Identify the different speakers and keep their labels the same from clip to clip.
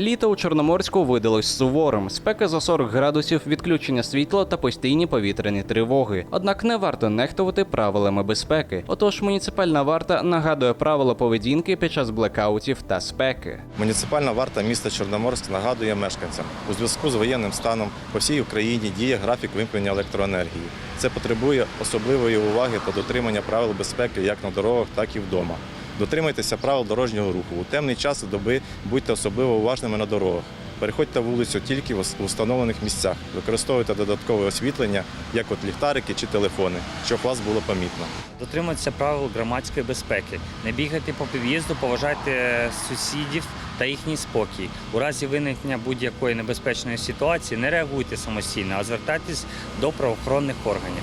Speaker 1: Літо у Чорноморську видалось суворим. Спека за 40 градусів, відключення світла та постійні повітряні тривоги. Однак не варто нехтувати правилами безпеки. Отож, муніципальна варта нагадує правила поведінки під час блекаутів та спеки.
Speaker 2: Муніципальна варта міста Чорноморськ нагадує мешканцям у зв'язку з воєнним станом по всій Україні діє графік вимкнення електроенергії. Це потребує особливої уваги та дотримання правил безпеки як на дорогах, так і вдома. Дотримайтеся правил дорожнього руху. У темний час доби будьте особливо уважними на дорогах. Переходьте вулицю тільки в ус- встановлених місцях. Використовуйте додаткове освітлення, як от ліхтарики чи телефони, щоб вас було помітно.
Speaker 3: Дотримуватися правил громадської безпеки. Не бігайте по під'їзду, поважайте сусідів та їхній спокій. У разі виникнення будь-якої небезпечної ситуації не реагуйте самостійно, а звертайтесь до правоохоронних органів.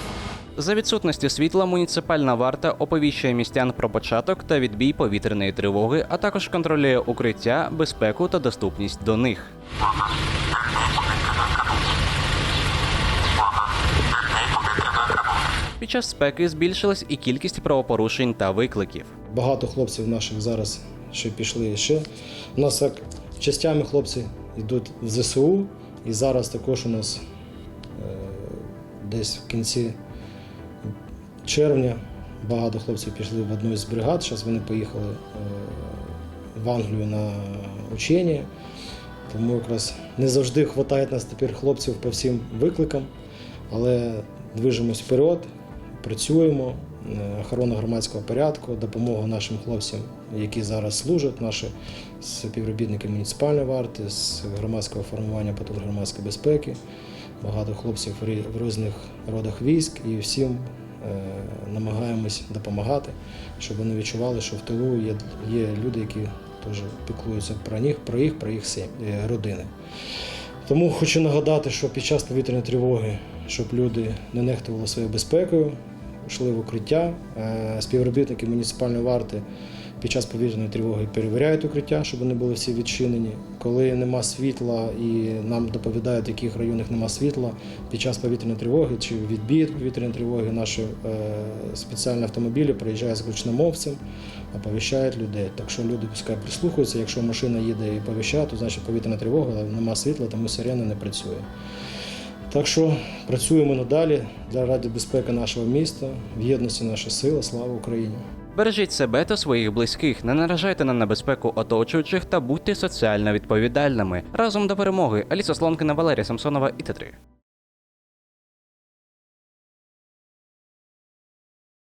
Speaker 1: За відсутності світла муніципальна варта оповіщує містян про початок та відбій повітряної тривоги, а також контролює укриття, безпеку та доступність до них. Під час спеки збільшилась і кількість правопорушень та викликів.
Speaker 4: Багато хлопців наших зараз ще пішли ще. У нас як частями хлопці йдуть в ЗСУ, і зараз також у нас е, десь в кінці червня багато хлопців пішли в одну з бригад. Зараз вони поїхали е, в Англію на учення. Тому якраз не завжди вистачає нас тепер хлопців по всім викликам, але движемось вперед, працюємо. Е, Охорона громадського порядку, допомога нашим хлопцям, які зараз служать, наші співробітники муніципальної варти, з громадського формування патруль громадської безпеки, багато хлопців в різних родах військ і всім намагаємось допомагати, щоб вони відчували, що в тилу є, є люди, які теж піклуються про них, про їх, про їх сім- е, родини. Тому хочу нагадати, що під час повітряної тривоги, щоб люди не нехтували своєю безпекою, йшли в укриття. Е, Співробітники муніципальної варти під час повітряної тривоги перевіряють укриття, щоб вони були всі відчинені. Коли нема світла і нам доповідають, в яких районах нема світла, під час повітряної тривоги чи відбій повітряної тривоги наші е, спеціальні автомобілі приїжджають з гучномовцем, оповіщають людей. Так що люди пускай прислухаються. Якщо машина їде і повіщає, то значить повітряна тривога, але нема світла, тому сирена не працює. Так що працюємо надалі для ради безпеки нашого міста, в єдності наша сила. Слава Україні!
Speaker 1: Бережіть себе та своїх близьких, не наражайте на небезпеку оточуючих та будьте соціально відповідальними. Разом до перемоги. Аліса Слонкина, Валерія Самсонова і Т3.